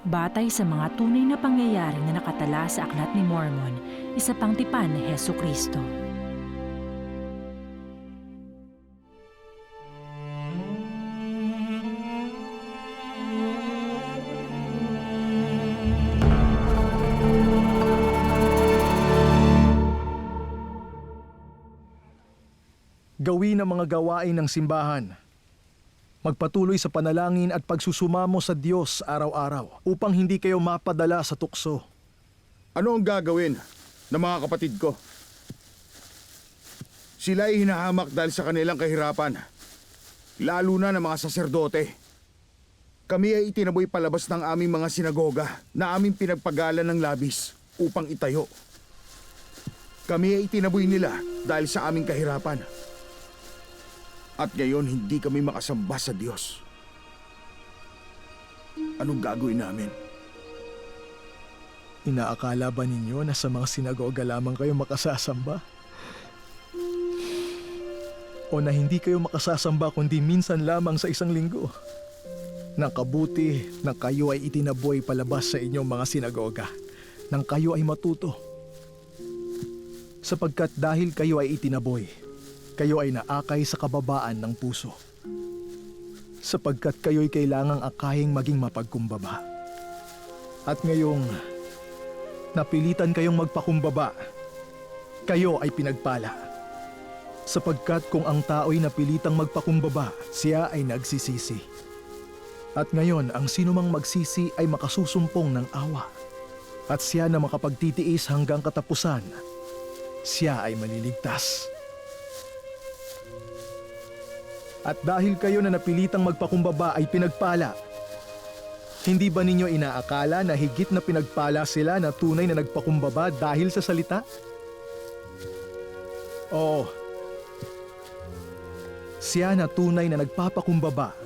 Batay sa mga tunay na pangyayari na nakatala sa Aklat ni Mormon, isa pang tipan ni Heso Kristo. Gawin ang mga gawain ng simbahan. Magpatuloy sa panalangin at pagsusumamo sa Diyos araw-araw upang hindi kayo mapadala sa tukso. Ano ang gagawin ng mga kapatid ko? Sila ay hinahamak dahil sa kanilang kahirapan. Lalo na ng mga saserdote. Kami ay itinaboy palabas ng aming mga sinagoga na aming pinagpagalan ng labis upang itayo. Kami ay itinaboy nila dahil sa aming kahirapan. At ngayon hindi kami makasamba sa Diyos. Anong gagawin namin? Inaakala ba ninyo na sa mga sinagoga lamang kayo makasasamba? O na hindi kayo makasasamba kundi minsan lamang sa isang linggo? Nakabuti na kayo ay itinaboy palabas sa inyong mga sinagoga nang kayo ay matuto. Sapagkat dahil kayo ay itinaboy, kayo ay naakay sa kababaan ng puso. Sapagkat kayo'y kailangang akaying maging mapagkumbaba. At ngayong napilitan kayong magpakumbaba, kayo ay pinagpala. Sapagkat kung ang tao'y napilitang magpakumbaba, siya ay nagsisisi. At ngayon, ang sinumang magsisi ay makasusumpong ng awa. At siya na makapagtitiis hanggang katapusan, siya ay maliligtas. At dahil kayo na napilitang magpakumbaba ay pinagpala, hindi ba ninyo inaakala na higit na pinagpala sila na tunay na nagpakumbaba dahil sa salita? Oo. Siya na tunay na nagpapakumbaba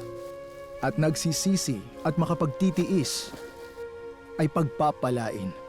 at nagsisisi at makapagtitiis ay pagpapalain.